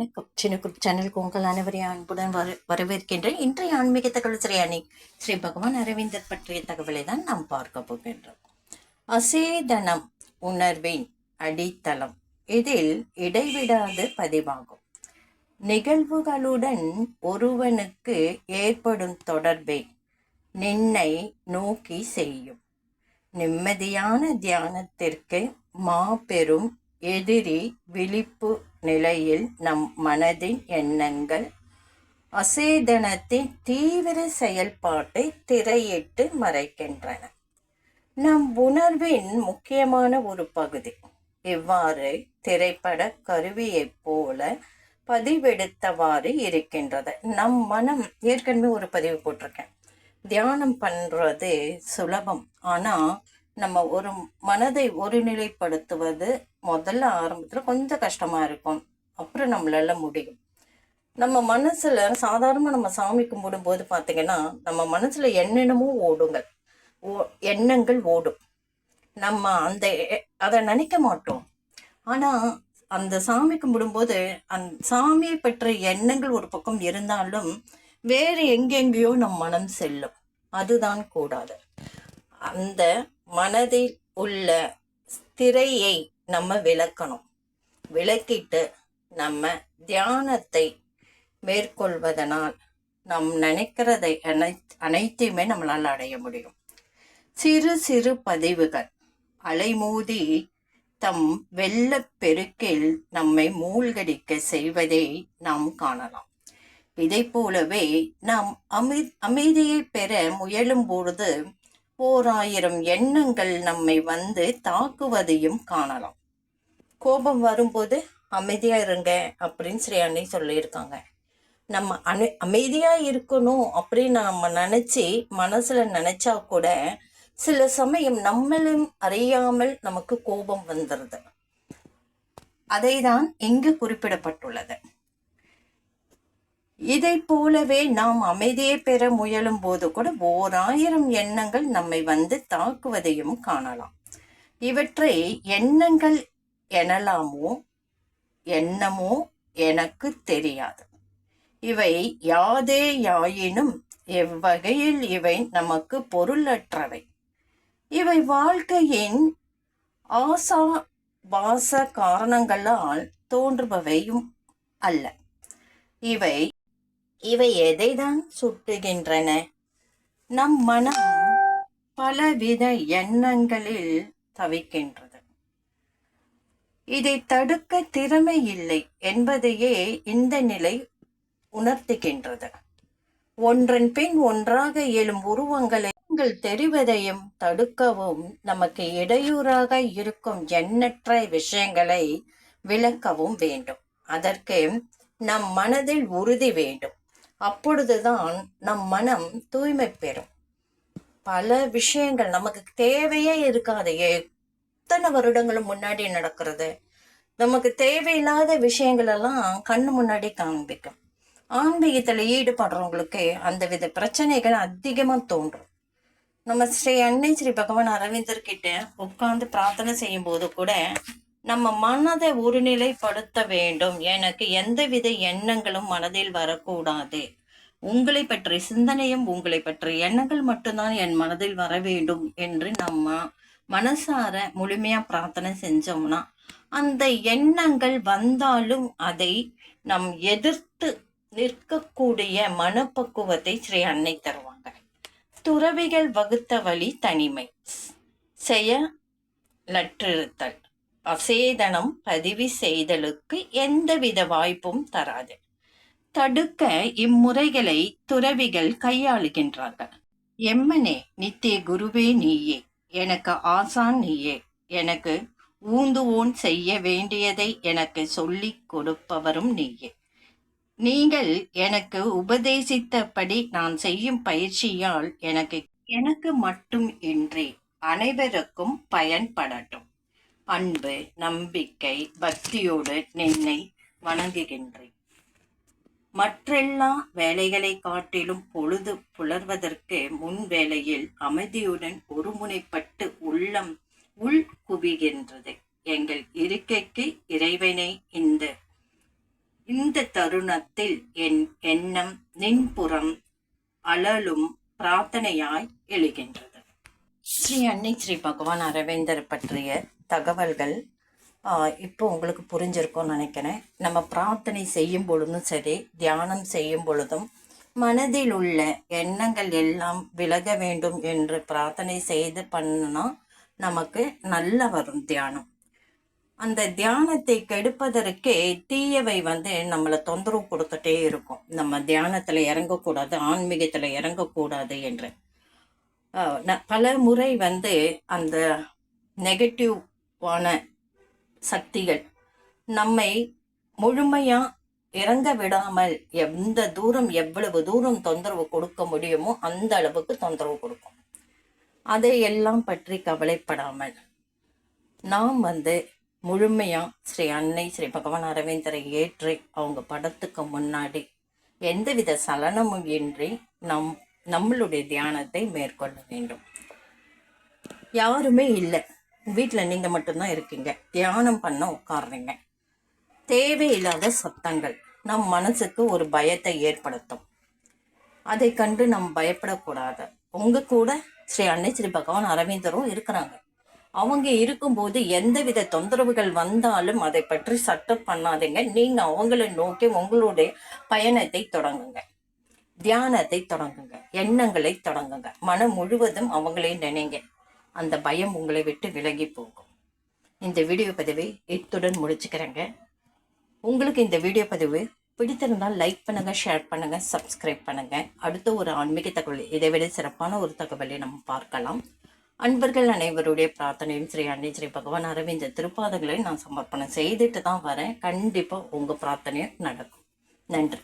வணக்கம். சின்ன குரூப் சேனலுக்கு உங்கள் அனைவரையும் அன்புடன் வர வரவேற்கின்றேன். இன்றைய ஆன்மீக தகவல் ஸ்ரீ அணி ஸ்ரீ பகவான் அரவிந்தர் பற்றிய தகவலை தான் நாம் பார்க்க போகின்றோம். அசேதனம் உணர்வின் அடித்தளம். இதில் இடைவிடாது பதிவாகும். நிகழ்வுகளுடன் ஒருவனுக்கு ஏற்படும் தொடர்பை நின்னை நோக்கி செய்யும் நிம்மதியான தியானத்திற்கு மாபெரும் எதிரி விழிப்பு நிலையில் நம் மனதின் எண்ணங்கள் அசேதனத்தின் தீவிர செயல்பாட்டை திரையிட்டு மறைக்கின்றன. நம் உணர்வின் முக்கியமான ஒரு பகுதி. இவ்வாறு திரைப்பட கருவியைப் போல பதிவெடுத்தவாறு இருக்கின்றது. நம் மனம் ஏற்கனவே ஒரு பதிவு போட்டிருக்கேன். தியானம் பண்றது சுலபம். ஆனால் நம்ம ஒரு மனதை ஒருநிலைப்படுத்துவது முதல்ல ஆரம்பத்தில் கொஞ்சம் கஷ்டமாக இருக்கும். அப்புறம் நம்மளால முடியும். நம்ம மனசில் சாதாரணமாக நம்ம சாமி கும்பிடும்போது பார்த்திங்கன்னா நம்ம மனசில் என்னென்னமோ ஓடுங்கள். ஓ எண்ணங்கள் ஓடும். நம்ம அந்த எ- அதை நினைக்க மாட்டோம். ஆனால் அந்த சாமி கும்பிடும்போது அந் சாமியை பற்றிய எண்ணங்கள் ஒரு பக்கம் இருந்தாலும் வேறு எங்கெங்கேயோ நம் மனம் செல்லும். அதுதான் கூடாது. அந்த மனதில் உள்ள திரையை நம்ம விளக்கணும். விளக்கிட்டு நம்ம தியானத்தை மேற்கொள்வதனால் நம் நினைக்கிறதை அனை அனைத்தையுமே நம்மளால் அடைய முடியும். சிறு சிறு பதிவுகள். அலைமோதி தம் வெள்ளப்பெருக்கில் நம்மை மூழ்கடிக்க செய்வதை நாம் காணலாம். இதை போலவே நாம் அமை அமைதியை பெற முயலும் பொழுது ஓராயிரம் எண்ணங்கள் நம்மை வந்து தாக்குவதையும் காணலாம். கோபம் வரும்போது அமைதியாக இருங்க அப்படின்னு ஸ்ரீ அண்ணி சொல்லியிருக்காங்க. நம்ம அனு அமைதியாக இருக்கணும் அப்படின்னு நம்ம நினச்சி மனசில் நினச்சா கூட சில சமயம் நம்மளும் அறியாமல் நமக்கு கோபம் வந்துடுது அதை தான் இங்கு குறிப்பிடப்பட்டுள்ளது. இதை போலவே நாம் அமைதியை பெற முயலும் போது கூட ஓராயிரம் எண்ணங்கள் நம்மை வந்து தாக்குவதையும் காணலாம். இவற்றை எண்ணங்கள் எனலாமோ எண்ணமோ எனக்கு தெரியாது. இவை யாதே யாயினும் எவ்வகையில் இவை நமக்கு பொருளற்றவை. இவை வாழ்க்கையின் ஆசா வாச காரணங்களால் தோன்றுபவையும் அல்ல. இவை இவை எதைதான் சுட்டுகின்றன? நம் மனம் பலவித எண்ணங்களில் தவிக்கின்றது. இதை தடுக்க திறமை இல்லை என்பதையே இந்த நிலை உணர்த்துகின்றது. ஒன்றன் பின் ஒன்றாக எழும் உருவங்களை நீங்கள் தெரிவதையும் தடுக்கவும் நமக்கு இடையூறாக இருக்கும் எண்ணற்ற விஷயங்களை விளக்கவும் வேண்டும். அதற்கு நம் மனதில் உறுதி வேண்டும். அப்பொழுதுதான் நம் மனம் தூய்மை பெறும். பல விஷயங்கள் நமக்கு தேவையே இருக்காது. எத்தனை வருடங்களும் முன்னாடி நடக்கிறது. நமக்கு தேவையில்லாத விஷயங்கள் எல்லாம் கண்ணு முன்னாடி காண்பிக்கும். ஆன்மீகத்தில் ஈடுபடுறவங்களுக்கு அந்த வித பிரச்சனைகள் அதிகமாக தோன்றும். நம்ம ஸ்ரீ அன்னை ஸ்ரீ பகவான் அரவிந்தர் கிட்ட உட்கார்ந்து பிரார்த்தனை செய்யும் போது கூட நம்ம மனதை ஒருநிலைப்படுத்த வேண்டும். எனக்கு எந்தவித எண்ணங்களும் மனதில் வரக்கூடாது. உங்களை பற்றிய சிந்தனையும் உங்களை பற்றிய எண்ணங்கள் மட்டும்தான் என் மனதில் வர வேண்டும் என்று நம்ம மனசார முழுமையா பிரார்த்தனை செஞ்சோம்னா அந்த எண்ணங்கள் வந்தாலும் அதை நம் எதிர்த்து நிற்கக்கூடிய மனப்பக்குவத்தை ஸ்ரீ அன்னை தருவாங்க. துறவிகள் வகுத்த வழி தனிமை. செய்ய லற்றிருத்தல் அசேதனம் பதிவு செய்தலுக்கு எந்தவித வாய்ப்பும் தராது. தடுக்க இம்முறைகளை துறவிகள் கையாளுகின்றார்கள். எம்மனே நித்திய குருவே நீயே எனக்கு ஆசான் நீயே எனக்கு ஊந்துவோன் செய்ய வேண்டியதை எனக்கு சொல்லிக் கொடுப்பவரும் நீயே. நீங்கள் எனக்கு உபதேசித்தபடி நான் செய்யும் பயிற்சியால் எனக்கு எனக்கு மட்டும் இன்றி அனைவருக்கும் பயன்படட்டும். அன்பு நம்பிக்கை பக்தியோடு நின்னை வணங்குகின்றேன். மற்றெல்லா வேலைகளை காட்டிலும் பொழுது புலர்வதற்கு முன் வேளையில் அமைதியுடன் ஒருமுனைப்பட்டு உள்ளம் உள் குவிகின்றது. எங்கள் இருக்கைக்கு இறைவனை இந்த இந்த தருணத்தில் என் எண்ணம் நின்புறம் அழலும் பிரார்த்தனையாய் எழுகின்றது. ஸ்ரீ அன்னை ஸ்ரீ பகவான் அரவிந்தர் பற்றிய தகவல்கள் இப்போ உங்களுக்கு புரிஞ்சிருக்கும்னு நினைக்கிறேன். நம்ம பிரார்த்தனை செய்யும் பொழுதும் சரி தியானம் செய்யும் பொழுதும் மனதில் உள்ள எண்ணங்கள் எல்லாம் விலக வேண்டும் என்று பிரார்த்தனை செய்து பண்ணினா நமக்கு நல்ல வரும் தியானம். அந்த தியானத்தை கெடுப்பதற்கே தீயவை வந்து நம்மளை தொந்தரவு கொடுத்துட்டே இருக்கும். நம்ம தியானத்தில் இறங்கக்கூடாது ஆன்மீகத்தில் இறங்கக்கூடாது என்று. ந- பல முறை வந்து அந்த நெகட்டிவ் வான சக்திகள். நம்மை முழுமையா இறங்க விடாமல் எந்த தூரம் எவ்வளவு தூரம் தொந்தரவு கொடுக்க முடியுமோ அந்த அளவுக்கு தொந்தரவு கொடுக்கும். அதை எல்லாம் பற்றி கவலைப்படாமல் நாம் வந்து முழுமையா ஸ்ரீ அன்னை ஸ்ரீ பகவான் அரவிந்தரை ஏற்றி அவங்க படத்துக்கு முன்னாடி எந்தவித சலனமும் இன்றி நம் நம்மளுடைய தியானத்தை மேற்கொள்ள வேண்டும். யாருமே இல்லை. வீட்டில் நீங்கள் மட்டும்தான் இருக்கீங்க. தியானம் பண்ண உட்காருறீங்க. தேவையில்லாத சத்தங்கள். நம் மனசுக்கு ஒரு பயத்தை ஏற்படுத்தும். அதை கண்டு நாம் பயப்படக்கூடாது. உங்க கூட ஸ்ரீ அன்னை ஸ்ரீ பகவான் அரவிந்தரும் இருக்கிறாங்க. அவங்க இருக்கும்போது எந்தவித தொந்தரவுகள் வந்தாலும் அதை பற்றி சட்டம் பண்ணாதீங்க. நீங்கள் அவங்கள நோக்கி உங்களுடைய பயணத்தை தொடங்குங்க. தியானத்தை தொடங்குங்க. எண்ணங்களை தொடங்குங்க. மனம் முழுவதும் அவங்களே நினைங்க. அந்த பயம் உங்களை விட்டு விலகி போகும். இந்த வீடியோ பதிவை இத்துடன் முடிச்சுக்கிறேங்க. உங்களுக்கு இந்த வீடியோ பதிவு பிடித்திருந்தால் லைக் பண்ணுங்கள் ஷேர் பண்ணுங்கள் சப்ஸ்கிரைப் பண்ணுங்கள் அடுத்த ஒரு ஆன்மீக தகவல் இதை விட சிறப்பான ஒரு தகவலை நம்ம பார்க்கலாம். அன்பர்கள் அனைவருடைய பிரார்த்தனையும் ஸ்ரீ அன்னை ஸ்ரீ பகவான் அரவிந்த திருப்பாதங்களை நான் சமர்ப்பணம் செய்துட்டு தான் வரேன். கண்டிப்பாக உங்கள் பிரார்த்தனையும் நடக்கும். நன்றி.